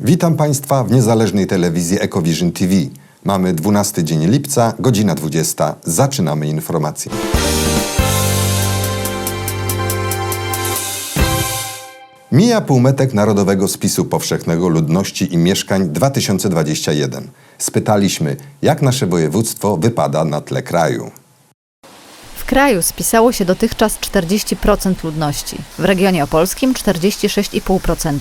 Witam Państwa w niezależnej telewizji Ecovision TV. Mamy 12 dzień lipca, godzina 20. Zaczynamy informacje. Mija półmetek Narodowego Spisu Powszechnego Ludności i Mieszkań 2021. Spytaliśmy, jak nasze województwo wypada na tle kraju. W kraju spisało się dotychczas 40% ludności, w regionie opolskim 46,5%,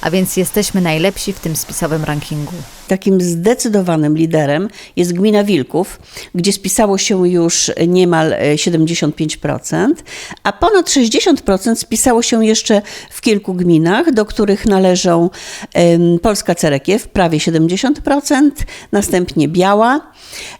a więc jesteśmy najlepsi w tym spisowym rankingu. Takim zdecydowanym liderem jest gmina Wilków, gdzie spisało się już niemal e, 75%, a ponad 60% spisało się jeszcze w kilku gminach, do których należą Polska Cerekiew, prawie 70%, następnie Biała,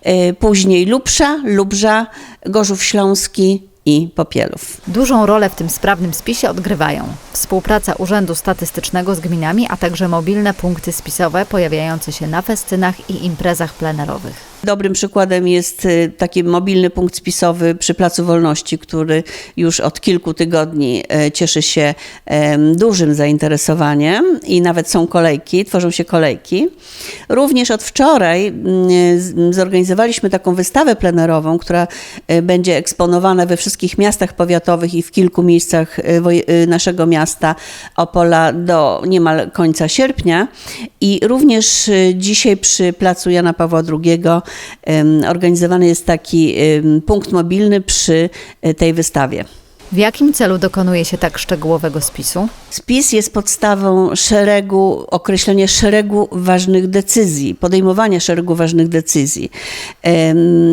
e, później Lubsza, Lubrza, Gorzów Śląski i Popielów. Dużą rolę w tym sprawnym spisie odgrywają współpraca Urzędu Statystycznego z gminami, a także mobilne punkty spisowe pojawiające się na festynach i imprezach plenerowych. Dobrym przykładem jest y, taki mobilny punkt spisowy przy Placu Wolności, który już od kilku tygodni e, cieszy się dużym zainteresowaniem i nawet są kolejki, tworzą się kolejki. Również od wczoraj mm, z- zorganizowaliśmy taką wystawę plenerową, która będzie eksponowana we wszystkich miastach powiatowych i w kilku miejscach naszego miasta Opola do niemal końca sierpnia. I również dzisiaj przy Placu Jana Pawła II organizowany jest taki punkt mobilny przy e, tej wystawie. W jakim celu dokonuje się tak szczegółowego spisu? Spis jest podstawą szeregu, określenia szeregu ważnych decyzji, podejmowania szeregu ważnych decyzji.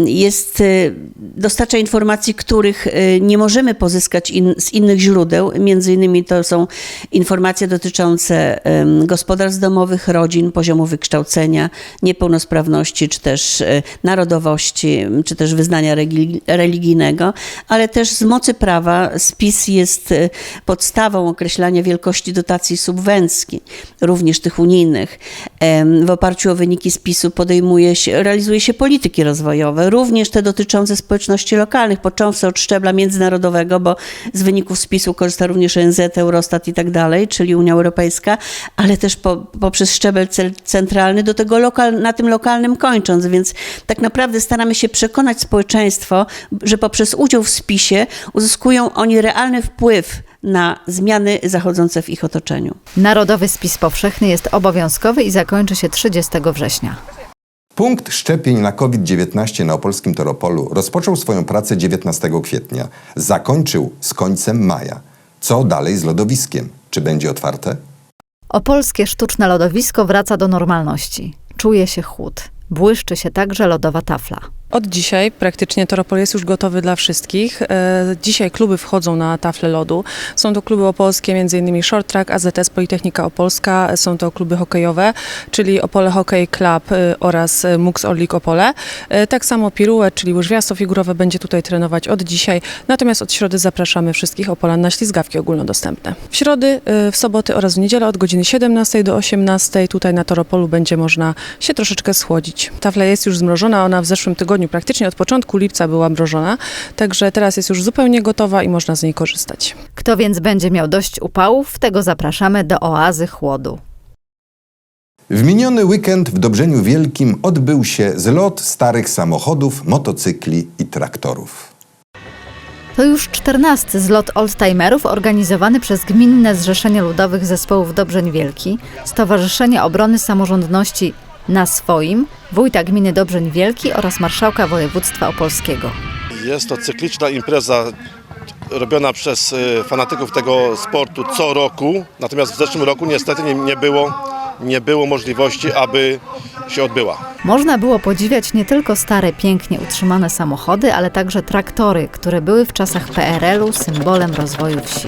Jest, e, dostarcza informacji, których e, nie możemy pozyskać in, z innych źródeł. Między innymi to są informacje dotyczące gospodarstw domowych, rodzin, poziomu wykształcenia, niepełnosprawności, czy też e, narodowości, czy też wyznania religijnego, ale też z mocy prawa spis jest e, podstawą określania wielkości dotacji subwencji, również tych unijnych. W oparciu o wyniki spisu podejmuje się, realizuje się polityki rozwojowe, również te dotyczące społeczności lokalnych, począwszy od szczebla międzynarodowego, bo z wyników spisu korzysta również ONZ, Eurostat i tak dalej, czyli Unia Europejska, ale też po, poprzez szczebel centralny do tego lokal, na tym lokalnym kończąc, więc tak naprawdę staramy się przekonać społeczeństwo, że poprzez udział w spisie uzyskują oni realny wpływ na zmiany zachodzące w ich otoczeniu. Narodowy spis powszechny jest obowiązkowy i zakończy się 30 września. Punkt szczepień na COVID-19 na opolskim Toropolu rozpoczął swoją pracę 19 kwietnia. Zakończył z końcem maja. Co dalej z lodowiskiem? Czy będzie otwarte? Opolskie sztuczne lodowisko wraca do normalności. Czuje się chłód. Błyszczy się także lodowa tafla. Od dzisiaj praktycznie Toropol jest już gotowy dla wszystkich. E, Dzisiaj kluby wchodzą na taflę lodu. Są to kluby opolskie, m.in. Short Track, AZS Politechnika Opolska. Są to kluby hokejowe, czyli Opole Hockey Club e, oraz e, MUX Orlik Opole. Tak samo Piruet, czyli łyżwiarstwo figurowe będzie tutaj trenować od dzisiaj. Natomiast od środy zapraszamy wszystkich Opolan na ślizgawki ogólnodostępne. W środy, w soboty oraz w niedzielę od godziny 17 do 18 tutaj na Toropolu będzie można się troszeczkę schłodzić. Tafla jest już zmrożona, ona w zeszłym tygodniu praktycznie od początku lipca była mrożona, także teraz jest już zupełnie gotowa i można z niej korzystać. Kto więc będzie miał dość upałów, tego zapraszamy do oazy chłodu. W miniony weekend w Dobrzeniu Wielkim odbył się zlot starych samochodów, motocykli i traktorów. To już czternasty zlot oldtimerów organizowany przez Gminne Zrzeszenie Ludowych Zespołów Dobrzeń Wielki, Stowarzyszenie Obrony Samorządności na swoim, wójta gminy Dobrzeń Wielki oraz marszałka województwa opolskiego. Jest to cykliczna impreza robiona przez y, fanatyków tego sportu co roku. Natomiast w zeszłym roku niestety nie, nie, było, nie było możliwości, aby się odbyła. Można było podziwiać nie tylko stare, pięknie utrzymane samochody, ale także traktory, które były w czasach PRL-u symbolem rozwoju wsi.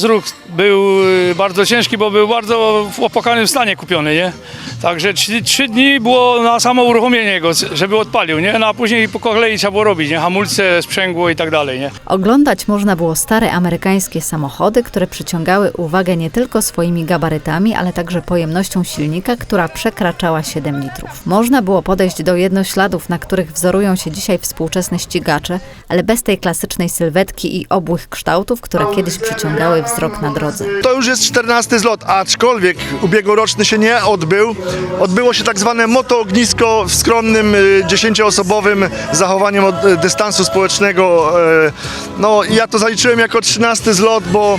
Rozruch był y, bardzo ciężki, bo był bardzo w opłakanym stanie kupiony, nie? Także trzy, trzy dni było na samo uruchomienie go, żeby odpalił, nie? No a później po kolei trzeba było robić, nie? Hamulce, sprzęgło i tak dalej, nie? Oglądać można było stare amerykańskie samochody, które przyciągały uwagę nie tylko swoimi gabarytami, ale także pojemnością silnika, która przekraczała 7 litrów. Można było podejść do jednośladów, na których wzorują się dzisiaj współczesne ścigacze, ale bez tej klasycznej sylwetki i obłych kształtów, które kiedyś przyciągały wzrok na drodze. To już jest 14 zlot, aczkolwiek ubiegłoroczny się nie odbył. Odbyło się tak zwane motoognisko w skromnym, y, 10-osobowym zachowaniem y, dystansu społecznego. e, No ja to zaliczyłem jako 13 zlot, bo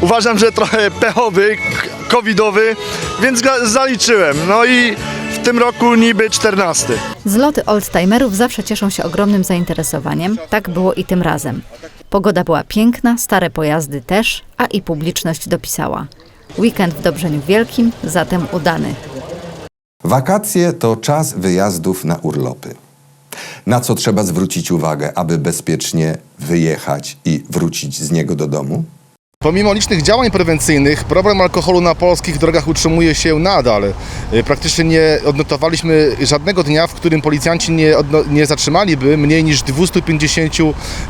uważam, że trochę pechowy, covidowy, więc zaliczyłem. No i w tym roku niby 14. Zloty oldtimerów zawsze cieszą się ogromnym zainteresowaniem, tak było i tym razem. Pogoda była piękna, stare pojazdy też, a i publiczność dopisała. Weekend w Dobrzeniu Wielkim zatem udany. Wakacje to czas wyjazdów na urlopy. Na co trzeba zwrócić uwagę, aby bezpiecznie wyjechać i wrócić z niego do domu? Pomimo licznych działań prewencyjnych, problem alkoholu na polskich drogach utrzymuje się nadal. Y, Praktycznie nie odnotowaliśmy żadnego dnia, w którym policjanci nie, nie zatrzymaliby mniej niż 250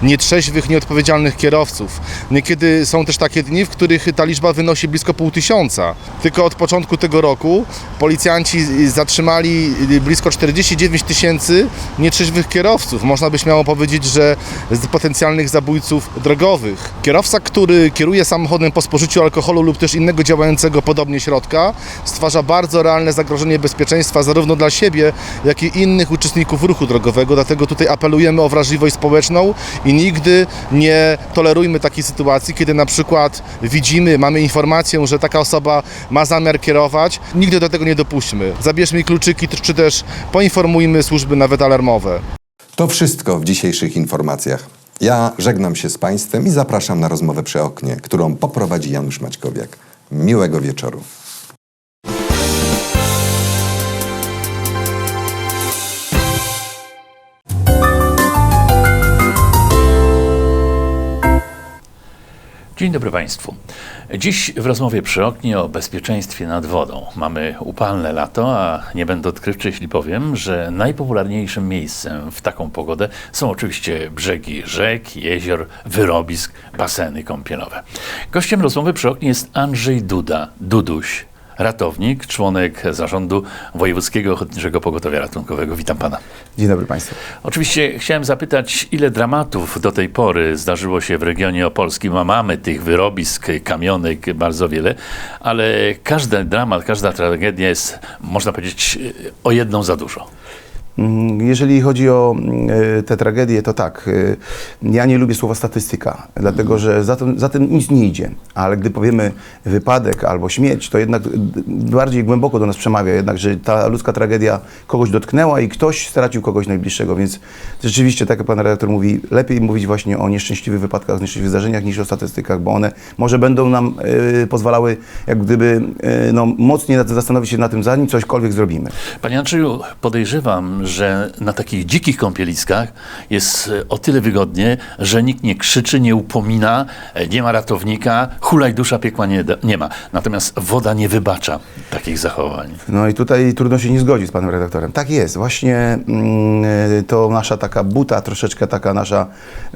nietrzeźwych, nieodpowiedzialnych kierowców. Niekiedy są też takie dni, w których ta liczba wynosi blisko pół tysiąca. Tylko od początku tego roku policjanci zatrzymali blisko 49 tysięcy nietrzeźwych kierowców. Można by śmiało powiedzieć, że z potencjalnych zabójców drogowych. Kierowca, który kieruje samochodem po spożyciu alkoholu lub też innego działającego podobnie środka, stwarza bardzo realne zagrożenie bezpieczeństwa zarówno dla siebie, jak i innych uczestników ruchu drogowego. Dlatego tutaj apelujemy o wrażliwość społeczną i nigdy nie tolerujmy takiej sytuacji, kiedy na przykład widzimy, mamy informację, że taka osoba ma zamiar kierować. Nigdy do tego nie dopuśćmy. Zabierzmy kluczyki, czy też poinformujmy służby nawet alarmowe. To wszystko w dzisiejszych informacjach. Ja żegnam się z Państwem i zapraszam na rozmowę przy oknie, którą poprowadzi Janusz Maćkowiak. Miłego wieczoru. Dzień dobry Państwu. Dziś w rozmowie przy oknie o bezpieczeństwie nad wodą. Mamy upalne lato, a nie będę odkrywczy, jeśli powiem, że najpopularniejszym miejscem w taką pogodę są oczywiście brzegi rzek, jezior, wyrobisk, baseny kąpielowe. Gościem rozmowy przy oknie jest Andrzej Duda, Duduś, ratownik, członek zarządu Wojewódzkiego Ochotniczego Pogotowia Ratunkowego. Witam Pana. Dzień dobry Państwu. Oczywiście chciałem zapytać, ile dramatów do tej pory zdarzyło się w regionie opolskim, a mamy tych wyrobisk, kamionek bardzo wiele, ale każdy dramat, każda tragedia jest, można powiedzieć, o jedną za dużo. Mm, Jeżeli chodzi o mm, e, te tragedie, to tak. e, Ja nie lubię słowa statystyka, dlatego że za tym, za tym nic nie idzie. Ale gdy powiemy wypadek albo śmierć, to jednak bardziej głęboko do nas przemawia, jednak, że ta ludzka tragedia kogoś dotknęła i ktoś stracił kogoś najbliższego. Więc rzeczywiście, tak jak pan redaktor mówi, lepiej mówić właśnie o nieszczęśliwych wypadkach, nieszczęśliwych zdarzeniach niż o statystykach, bo one może będą nam e, pozwalały, jak gdyby, e, no, mocniej zastanowić się na tym, zanim cośkolwiek zrobimy. Panie Andrzeju, podejrzewam, że na takich dzikich kąpieliskach jest e, o tyle wygodnie, że nikt nie krzyczy, nie upomina, e, nie ma ratownika, hulaj dusza piekła nie, nie ma. Natomiast woda nie wybacza takich zachowań. No i tutaj trudno się nie zgodzić z panem redaktorem. Tak jest, właśnie mm, e, to nasza taka buta, troszeczkę taka nasza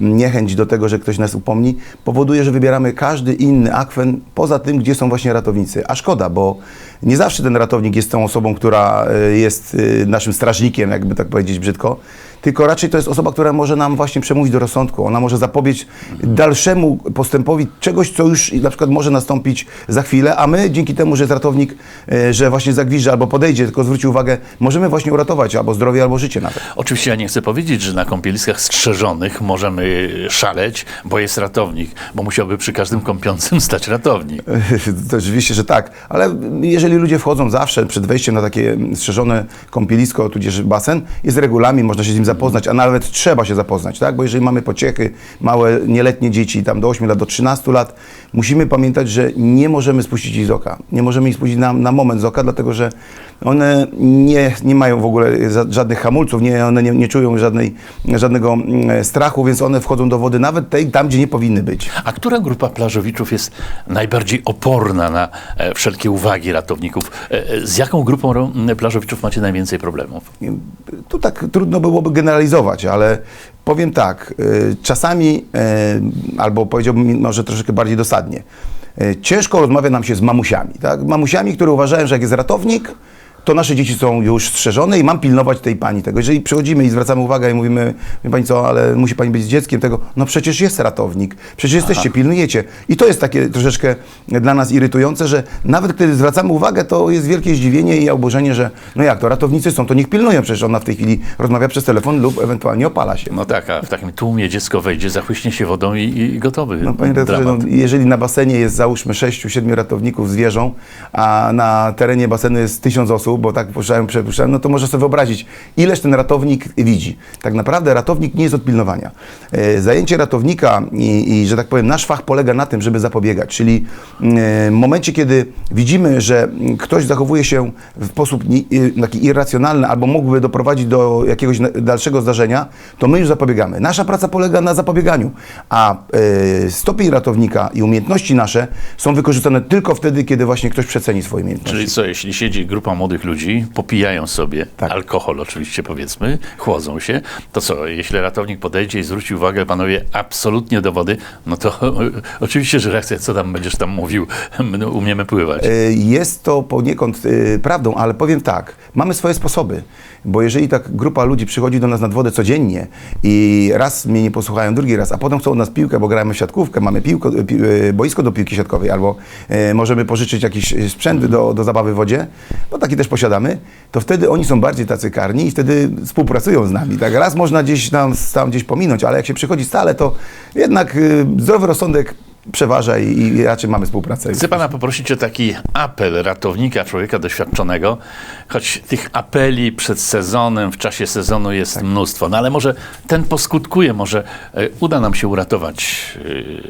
niechęć do tego, że ktoś nas upomni, powoduje, że wybieramy każdy inny akwen poza tym, gdzie są właśnie ratownicy. A szkoda, bo nie zawsze ten ratownik jest tą osobą, która jest naszym strażnikiem, jakby tak powiedzieć brzydko, tylko raczej to jest osoba, która może nam właśnie przemówić do rozsądku. Ona może zapobiec dalszemu postępowi czegoś, co już na przykład może nastąpić za chwilę, a my dzięki temu, że jest ratownik, e, że właśnie zagwizdże albo podejdzie, tylko zwróci uwagę, możemy właśnie uratować albo zdrowie, albo życie nawet. Oczywiście ja nie chcę powiedzieć, że na kąpieliskach strzeżonych możemy szaleć, bo jest ratownik, bo musiałby przy każdym kąpiącym stać ratownik. To oczywiście, że tak, ale jeżeli ludzie wchodzą zawsze przed wejściem na takie strzeżone kąpielisko, tudzież basen, jest regulamin, można się z nim zapoznać, a nawet trzeba się zapoznać, tak? Bo jeżeli mamy pociechy, małe, nieletnie dzieci, tam do 8 lat, do 13 lat, musimy pamiętać, że nie możemy spuścić ich z oka. Nie możemy ich spuścić na, na moment z oka, dlatego że one nie, nie mają w ogóle żadnych hamulców, nie, one nie, nie czują żadnej, żadnego mm, strachu, więc one wchodzą do wody nawet tej, tam, gdzie nie powinny być. A która grupa plażowiczów jest najbardziej oporna na e, wszelkie uwagi ratowników? E, e, z jaką grupą plażowiczów macie najwięcej problemów? Tu tak trudno byłoby generalizować, ale powiem tak, y, czasami, y, albo powiedziałbym może troszeczkę bardziej dosadnie, y, ciężko rozmawia nam się z mamusiami, tak? Mamusiami, które uważają, że jak jest ratownik, to nasze dzieci są już strzeżone i mam pilnować tej pani tego. Jeżeli przychodzimy i zwracamy uwagę i mówimy, wie pani co, ale musi pani być z dzieckiem tego, no przecież jest ratownik, przecież jesteście, pilnujecie. I to jest takie troszeczkę dla nas irytujące, że nawet kiedy zwracamy uwagę, to jest wielkie zdziwienie i oburzenie, że no jak to, ratownicy są, to niech pilnują, przecież ona w tej chwili rozmawia przez telefon lub ewentualnie opala się. No tak, a w takim tłumie dziecko wejdzie, zachłyśnie się wodą i, i gotowy. No, panie redaktorze, no, jeżeli na basenie jest załóżmy 6-7 ratowników z wieżą, a na terenie basenu jest tysiąc osób, bo tak puszczają, przepuszczają, no to może sobie wyobrazić, ileż ten ratownik widzi. Tak naprawdę ratownik nie jest od pilnowania. E, Zajęcie ratownika i, i, że tak powiem, nasz fach polega na tym, żeby zapobiegać, czyli e, w momencie, kiedy widzimy, że ktoś zachowuje się w sposób taki irracjonalny albo mógłby doprowadzić do jakiegoś dalszego zdarzenia, to my już zapobiegamy. Nasza praca polega na zapobieganiu, a e, stopień ratownika i umiejętności nasze są wykorzystane tylko wtedy, kiedy właśnie ktoś przeceni swoje umiejętności. Czyli co, jeśli siedzi grupa młodych ludzi, popijają sobie Tak. alkohol oczywiście powiedzmy, chłodzą się, to co, jeśli ratownik podejdzie i zwróci uwagę panowie absolutnie do wody, no to oczywiście, że reakcja, co tam będziesz tam mówił, my umiemy pływać. E, Jest to poniekąd e, prawdą, ale powiem tak, mamy swoje sposoby, bo jeżeli tak grupa ludzi przychodzi do nas nad wodę codziennie i raz mnie nie posłuchają, drugi raz, a potem chcą od nas piłkę, bo gramy w siatkówkę, mamy piłko, pi, e, boisko do piłki siatkowej, albo e, możemy pożyczyć jakiś e, sprzęt do, do zabawy w wodzie, bo taki też posiadamy, to wtedy oni są bardziej tacy karni i wtedy współpracują z nami. Tak raz można gdzieś tam, tam gdzieś pominąć, ale jak się przychodzi stale, to jednak e, zdrowy rozsądek przeważa i, i raczej mamy współpracę. Chcę pana poprosić o taki apel ratownika, człowieka doświadczonego, choć tych apeli przed sezonem, w czasie sezonu jest Tak. mnóstwo, no ale może ten poskutkuje, może e, uda nam się uratować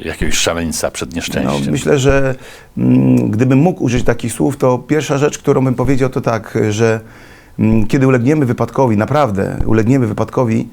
e, jakiegoś szaleńca przed No, nieszczęściem. myślę, że mm, gdybym mógł użyć takich słów, to pierwsza rzecz, którą bym powiedział, to tak, że mm, kiedy ulegniemy wypadkowi, naprawdę ulegniemy wypadkowi,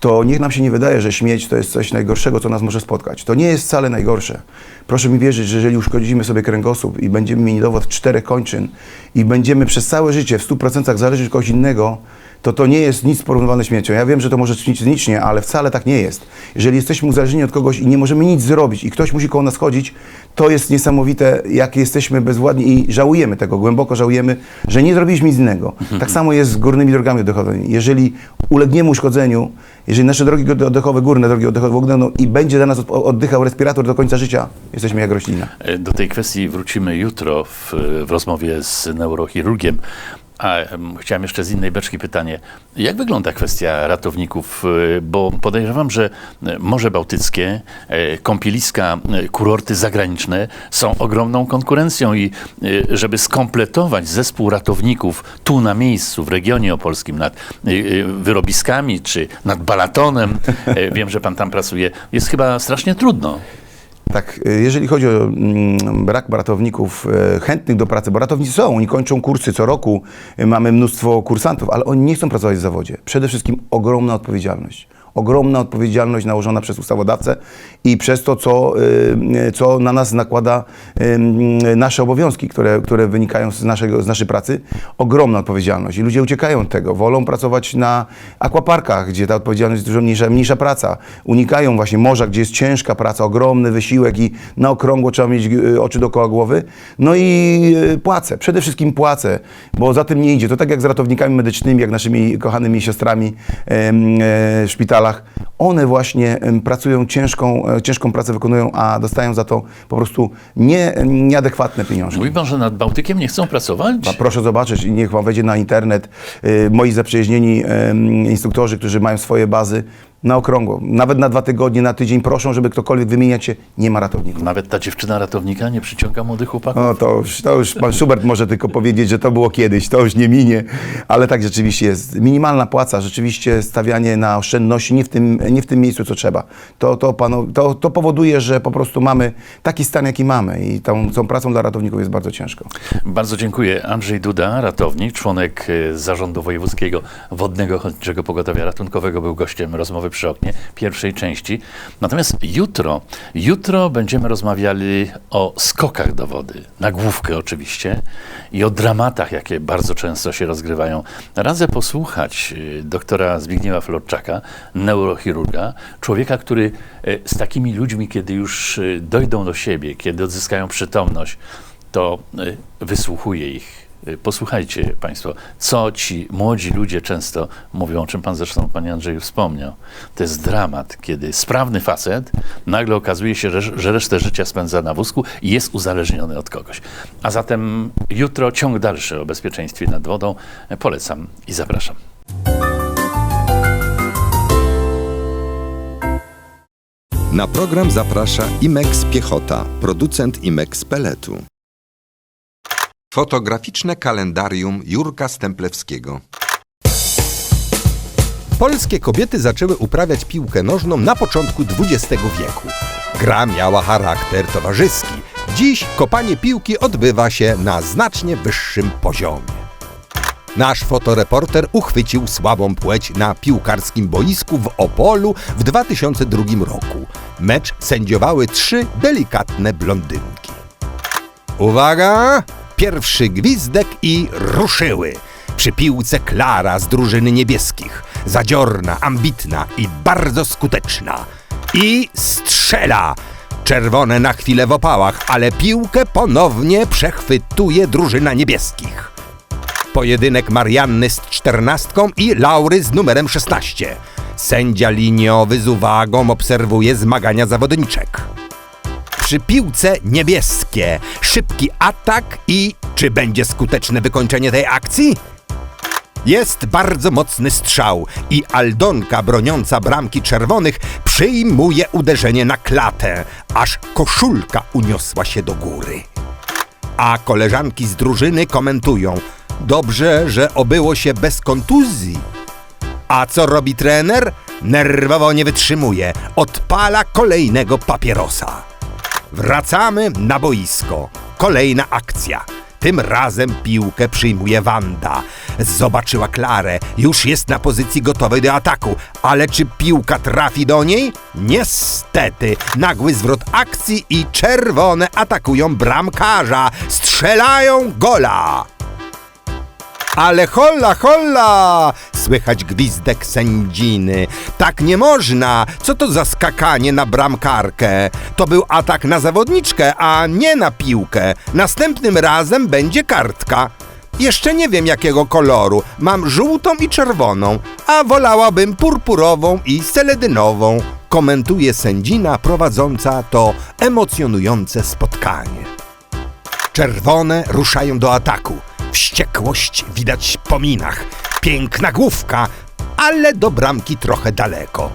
to niech nam się nie wydaje, że śmieć to jest coś najgorszego, co nas może spotkać. To nie jest wcale najgorsze. Proszę mi wierzyć, że jeżeli uszkodzimy sobie kręgosłup i będziemy mieli dowód czterech kończyn i będziemy przez całe życie w 100% zależeć od kogoś innego, to to nie jest nic porównywalne z śmiercią. Ja wiem, że to może brzmieć cynicznie, ale wcale tak nie jest. Jeżeli jesteśmy uzależnieni od kogoś i nie możemy nic zrobić i ktoś musi koło nas chodzić, to jest niesamowite, jak jesteśmy bezwładni i żałujemy tego, głęboko żałujemy, że nie zrobiliśmy nic innego. Tak samo jest z górnymi drogami oddechowymi. Jeżeli ulegniemy uszkodzeniu, jeżeli nasze drogi oddechowe, górne drogi oddechowe ulegną i będzie dla nas od- oddychał respirator do końca życia, jesteśmy jak roślina. E, Do tej kwestii wrócimy jutro w, w rozmowie z neurochirurgiem. A em, chciałem jeszcze z innej beczki pytanie. Jak wygląda kwestia ratowników? E, Bo podejrzewam, że e, Morze Bałtyckie, e, kąpieliska, kurorty zagraniczne są ogromną konkurencją i żeby skompletować zespół ratowników tu na miejscu, w regionie opolskim, nad wyrobiskami czy nad Balatonem, wiem, że pan tam pracuje, jest chyba strasznie trudno. Tak, y, jeżeli chodzi o mm, brak ratowników e, chętnych do pracy, bo ratownicy są, oni kończą kursy co roku, y, mamy mnóstwo kursantów, ale oni nie chcą pracować w zawodzie. Przede wszystkim ogromna odpowiedzialność. Ogromna odpowiedzialność nałożona przez ustawodawcę i przez to, co, y, y, co na nas nakłada y, nasze obowiązki, które, które wynikają z, naszego, z naszej pracy. Ogromna odpowiedzialność i ludzie uciekają od tego, wolą pracować na akwaparkach, gdzie ta odpowiedzialność jest dużo mniejsza, mniejsza praca. Unikają właśnie morza, gdzie jest ciężka praca, ogromny wysiłek i na okrągło trzeba mieć oczy dookoła głowy. No i płace, przede wszystkim płace, bo za tym nie idzie. To tak jak z ratownikami medycznymi, jak naszymi kochanymi siostrami em, One właśnie pracują ciężką, e, ciężką pracę wykonują, a dostają za to po prostu nie, nieadekwatne pieniążki. Mówi pan, że nad Bałtykiem nie chcą pracować? A proszę zobaczyć i niech wam wejdzie na internet. Y, moi zaprzyjaźnieni instruktorzy, którzy mają swoje bazy, Na okrągło. Nawet na dwa tygodnie, na tydzień proszą, żeby ktokolwiek wymieniać się. Nie ma ratowników. Nawet ta dziewczyna ratownika nie przyciąga młodych chłopaków. No to już, to już pan Schubert może tylko powiedzieć, że to było kiedyś, to już nie minie, ale tak rzeczywiście jest. Minimalna płaca, rzeczywiście stawianie na oszczędności nie w tym, nie w tym miejscu, co trzeba. To, to, panu, to, to powoduje, że po prostu mamy taki stan, jaki mamy i tą, tą pracą dla ratowników jest bardzo ciężko. Bardzo dziękuję. Andrzej Duda, ratownik, członek e, Zarządu Wojewódzkiego Wodnego Ochotniczego Pogotowia Ratunkowego, był gościem rozmowy przy oknie pierwszej części. Natomiast jutro, jutro będziemy rozmawiali o skokach do wody, na główkę oczywiście, i o dramatach, jakie bardzo często się rozgrywają. Radzę posłuchać e, doktora Zbigniewa Florczaka, neurochirurga, człowieka, który e, z takimi ludźmi, kiedy już e, dojdą do siebie, kiedy odzyskają przytomność, to y, wysłuchuje ich. Y, Posłuchajcie Państwo, co ci młodzi ludzie często mówią, o czym Pan zresztą, Panie Andrzeju, wspomniał. To jest dramat, kiedy sprawny facet nagle okazuje się, że, resztę życia spędza na wózku i jest uzależniony od kogoś. A zatem jutro ciąg dalszy o bezpieczeństwie nad wodą. Polecam i zapraszam. Na program zaprasza Imex Piechota, producent Imex Peletu. Fotograficzne kalendarium Jurka Stemplewskiego. Polskie kobiety zaczęły uprawiać piłkę nożną na początku XX wieku. Gra miała charakter towarzyski. Dziś kopanie piłki odbywa się na znacznie wyższym poziomie. Nasz fotoreporter uchwycił słabą płeć na piłkarskim boisku w Opolu w 2002 roku. Mecz sędziowały trzy delikatne blondynki. Uwaga! Pierwszy gwizdek i ruszyły. Przy piłce Klara z drużyny niebieskich. Zadziorna, ambitna i bardzo skuteczna. I strzela! Czerwone na chwilę w opałach, ale piłkę ponownie przechwytuje drużyna niebieskich. Pojedynek Marianny z czternastką i Laury z numerem 16. Sędzia liniowy z uwagą obserwuje zmagania zawodniczek. Przy piłce niebieskie. Szybki atak i czy będzie skuteczne wykończenie tej akcji? Jest bardzo mocny strzał i Aldonka broniąca bramki czerwonych przyjmuje uderzenie na klatę, aż koszulka uniosła się do góry. A koleżanki z drużyny komentują: Dobrze, że obyło się bez kontuzji. A co robi trener? Nerwowo nie wytrzymuje, odpala kolejnego papierosa. Wracamy na boisko. Kolejna akcja. Tym razem piłkę przyjmuje Wanda. Zobaczyła Klarę, już jest na pozycji gotowej do ataku, ale czy piłka trafi do niej? Niestety, nagły zwrot akcji i czerwone atakują bramkarza, strzelają gola. Ale holla, holla! Słychać gwizdek sędziny. Tak nie można! Co to za skakanie na bramkarkę? To był atak na zawodniczkę, a nie na piłkę. Następnym razem będzie kartka. Jeszcze nie wiem jakiego koloru. Mam żółtą i czerwoną, a wolałabym purpurową i seledynową. Komentuje sędzina prowadząca to emocjonujące spotkanie. Czerwone ruszają do ataku. Wściekłość widać po minach. Piękna główka, ale do bramki trochę daleko.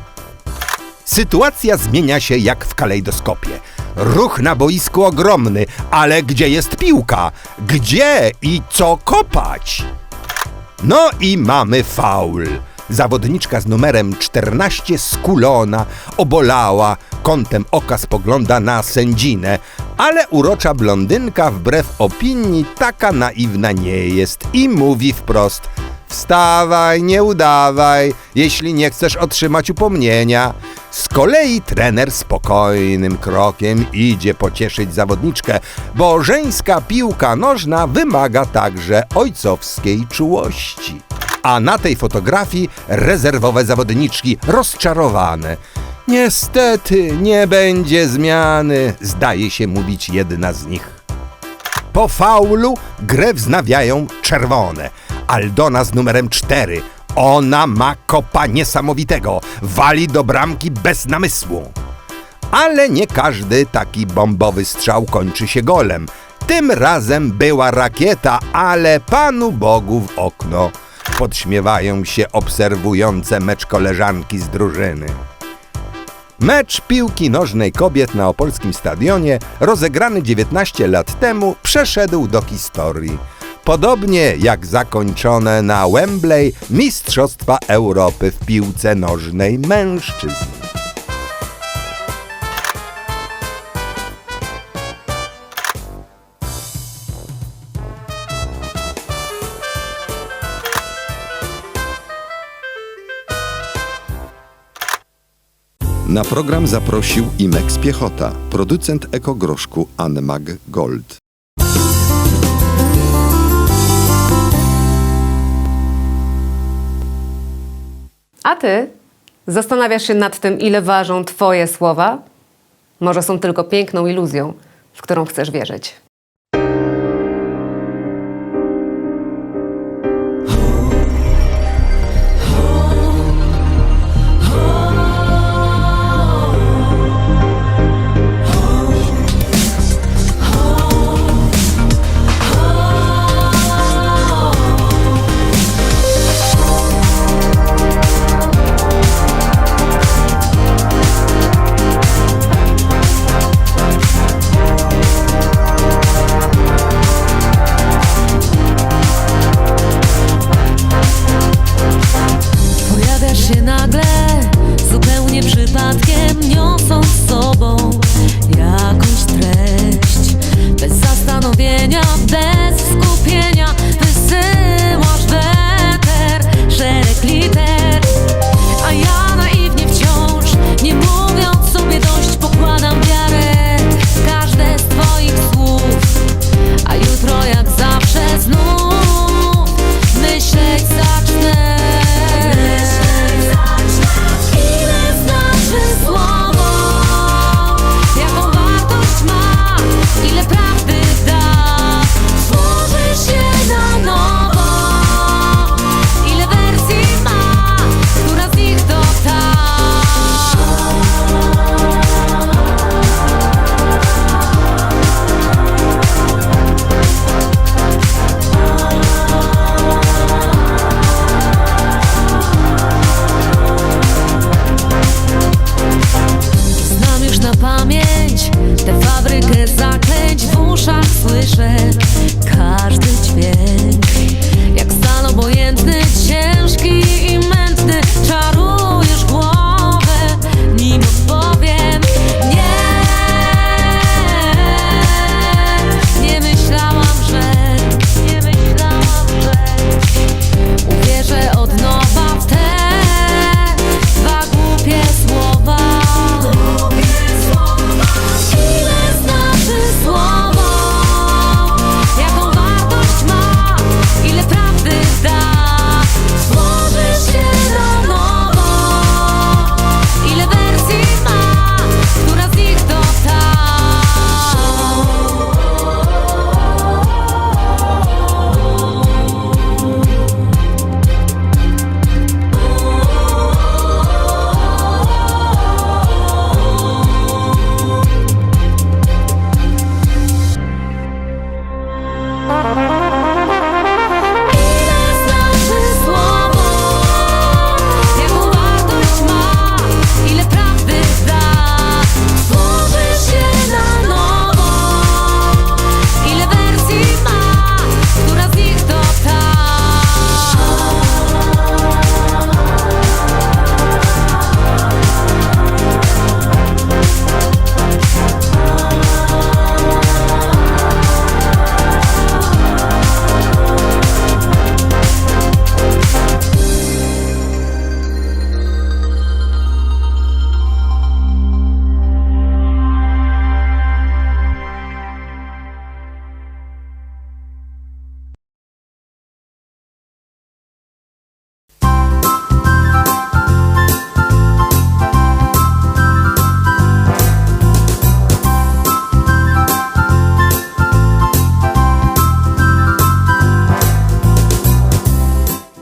Sytuacja zmienia się jak w kalejdoskopie. Ruch na boisku ogromny, ale gdzie jest piłka? Gdzie i co kopać? No i mamy faul. Zawodniczka z numerem 14 skulona, obolała, kątem oka spogląda na sędzinę, ale urocza blondynka wbrew opinii taka naiwna nie jest i mówi wprost Wstawaj, nie udawaj, jeśli nie chcesz otrzymać upomnienia. Z kolei trener spokojnym krokiem idzie pocieszyć zawodniczkę, bo żeńska piłka nożna wymaga także ojcowskiej czułości. A na tej fotografii rezerwowe zawodniczki rozczarowane. Niestety nie będzie zmiany, zdaje się mówić jedna z nich. Po faulu grę wznawiają czerwone. Aldona z numerem 4. Ona ma kopa niesamowitego, wali do bramki bez namysłu. Ale nie każdy taki bombowy strzał kończy się golem. Tym razem była rakieta, ale Panu Bogu w okno. Podśmiewają się obserwujące mecz koleżanki z drużyny. Mecz piłki nożnej kobiet na opolskim stadionie, rozegrany 19 lat temu, przeszedł do historii. Podobnie jak zakończone na Wembley Mistrzostwa Europy w piłce nożnej mężczyzn. Na program zaprosił Imex Piechota, producent ekogroszku Anmag Gold. A ty zastanawiasz się nad tym, ile ważą Twoje słowa? Może są tylko piękną iluzją, w którą chcesz wierzyć.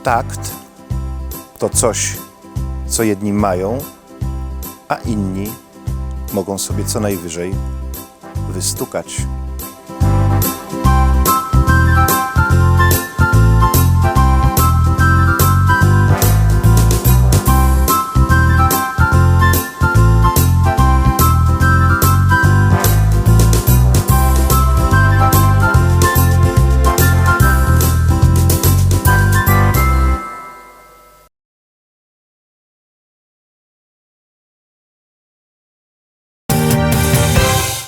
takt to coś, co jedni mają, a inni mogą sobie co najwyżej wystukać.